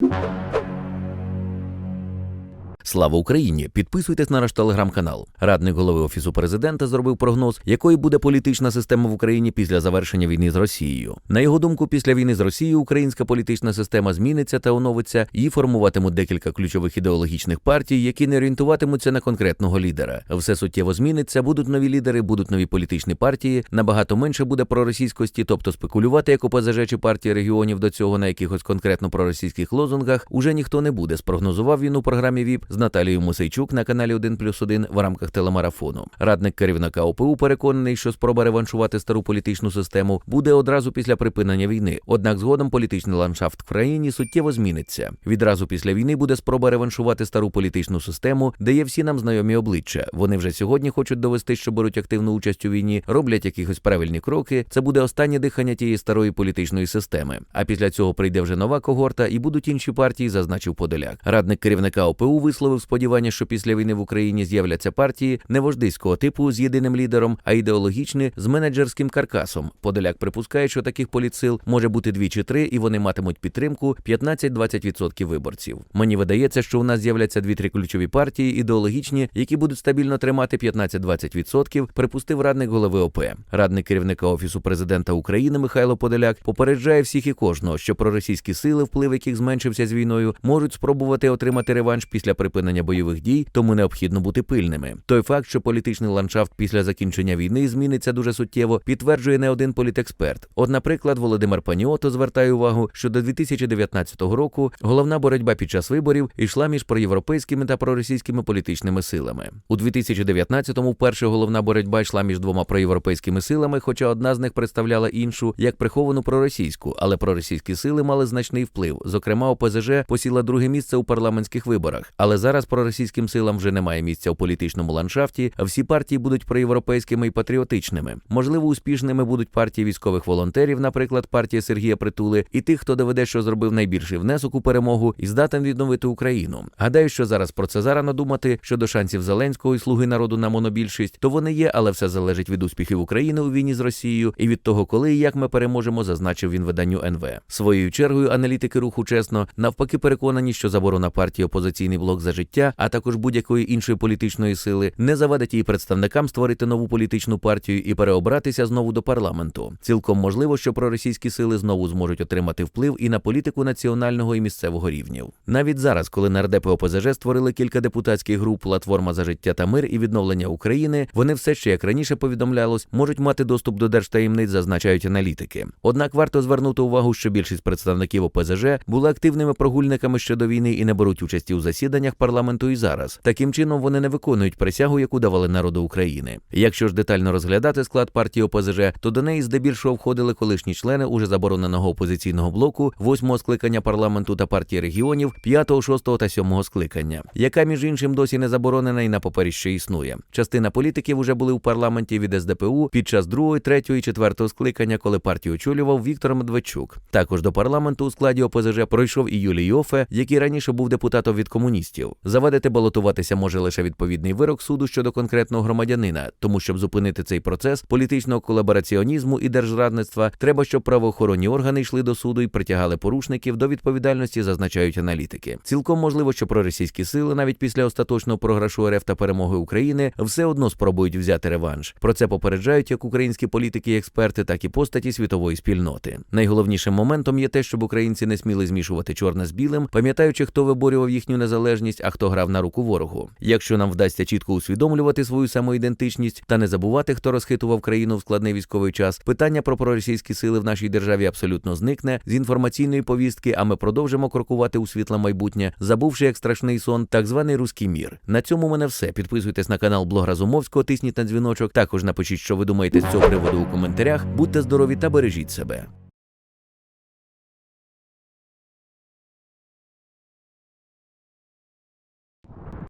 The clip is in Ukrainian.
you. Слава Україні! Підписуйтесь на наш телеграм-канал. Радник голови офісу президента зробив прогноз, якою буде політична система в Україні після завершення війни з Росією. На його думку, після війни з Росією українська політична система зміниться та оновиться і формуватимуть декілька ключових ідеологічних партій, які не орієнтуватимуться на конкретного лідера. Все суттєво зміниться, будуть нові лідери, будуть нові політичні партії. Набагато менше буде проросійськості, тобто спекулювати як ОПЗЖ чи партії регіонів до цього на якихось конкретно проросійських лозунгах уже ніхто не буде. Спрогнозував він у програмі ВІП з Наталією Мусейчук на каналі 1 плюс 1 в рамках телемарафону. Радник керівника ОПУ переконаний, що спроба реваншувати стару політичну систему буде одразу після припинення війни. Однак згодом політичний ландшафт в країні суттєво зміниться. Відразу після війни буде спроба реваншувати стару політичну систему, де є всі нам знайомі обличчя. Вони вже сьогодні хочуть довести, що беруть активну участь у війні, роблять якихось правильні кроки. Це буде останнє дихання тієї старої політичної системи. А після цього прийде вже нова когорта і будуть інші партії, зазначив Подоляк. Радник керівника ОПУ висловив сподівання, що після війни в Україні з'являться партії не вождиського типу з єдиним лідером, а ідеологічні з менеджерським каркасом. Подоляк припускає, що таких політсил може бути дві чи три, і вони матимуть підтримку 15-20% виборців. Мені видається, що у нас з'являться дві-три ключові партії ідеологічні, які будуть стабільно тримати 15-20%, припустив радник голови ОП. Радник керівника офісу президента України Михайло Подоляк попереджає всіх і кожного, що проросійські сили, вплив яких зменшився з війною, можуть спробувати отримати реванш після припинення бойових дій, тому необхідно бути пильними. Той факт, що політичний ландшафт після закінчення війни зміниться дуже суттєво, підтверджує не один політексперт. От, наприклад, Володимир Паніото звертає увагу, що до 2019 року головна боротьба під час виборів йшла між проєвропейськими та проросійськими політичними силами. У 2019-му вперше головна боротьба йшла між двома проєвропейськими силами, хоча одна з них представляла іншу як приховану проросійську, але проросійські сили мали значний вплив. Зокрема, ОПЗЖ посіла друге місце у парламентських виборах. Але зараз проросійським силам вже немає місця у політичному ландшафті. Всі партії будуть проєвропейськими і патріотичними. Можливо, успішними будуть партії військових волонтерів, наприклад, партія Сергія Притули, і тих, хто доведе, що зробив найбільший внесок у перемогу і здатен відновити Україну. Гадаю, що зараз про це зарано думати щодо шансів Зеленського і слуги народу на монобільшість, то вони є, але все залежить від успіхів України у війні з Росією і від того, коли і як ми переможемо, зазначив він виданню НВ. Своєю чергою аналітики руху чесно навпаки переконані, що заборона партії опозиційний блок за життя, а також будь-якої іншої політичної сили, не завадить її представникам створити нову політичну партію і переобратися знову до парламенту. Цілком можливо, що проросійські сили знову зможуть отримати вплив і на політику національного і місцевого рівнів. Навіть зараз, коли нардепи ОПЗЖ створили кілька депутатських груп платформа за життя та мир і відновлення України, вони все ще як раніше повідомлялось, можуть мати доступ до держтаємниць, зазначають аналітики. Однак варто звернути увагу, що більшість представників ОПЗЖ були активними прогульниками щодо війни і не беруть участі у засіданнях парламенту і зараз. Таким чином вони не виконують присягу, яку давали народу України. Якщо ж детально розглядати склад партії ОПЗЖ, то до неї здебільшого входили колишні члени уже забороненого опозиційного блоку, восьмого скликання парламенту та партії регіонів, п'ятого, шостого та сьомого скликання, яка між іншим досі не заборонена і на папері ще існує. Частина політиків уже були у парламенті від СДПУ під час другого, третього і четвертого скликання, коли партію очолював Віктор Медведчук. Також до парламенту у складі ОПЗЖ пройшов і Юлій Йофе, який раніше був депутатом від комуністів. Завадити балотуватися може лише відповідний вирок суду щодо конкретного громадянина, тому щоб зупинити цей процес політичного колабораціонізму і держзрадництва, треба, щоб правоохоронні органи йшли до суду і притягали порушників до відповідальності, зазначають аналітики. Цілком можливо, що проросійські сили навіть після остаточного програшу РФ та перемоги України все одно спробують взяти реванш. Про це попереджають як українські політики і експерти, так і постаті світової спільноти. Найголовнішим моментом є те, щоб українці не сміли змішувати чорне з білим, пам'ятаючи, хто виборював їхню незалежність, а хто грав на руку ворогу. Якщо нам вдасться чітко усвідомлювати свою самоідентичність та не забувати, хто розхитував країну в складний військовий час, питання про проросійські сили в нашій державі абсолютно зникне з інформаційної повістки. А ми продовжимо крокувати у світле майбутнє, забувши як страшний сон, так званий руський мір. На цьому мене все. Підписуйтесь на канал Блог Разумовського, тисніть на дзвіночок. Також напишіть, що ви думаєте з цього приводу у коментарях. Будьте здорові та бережіть себе.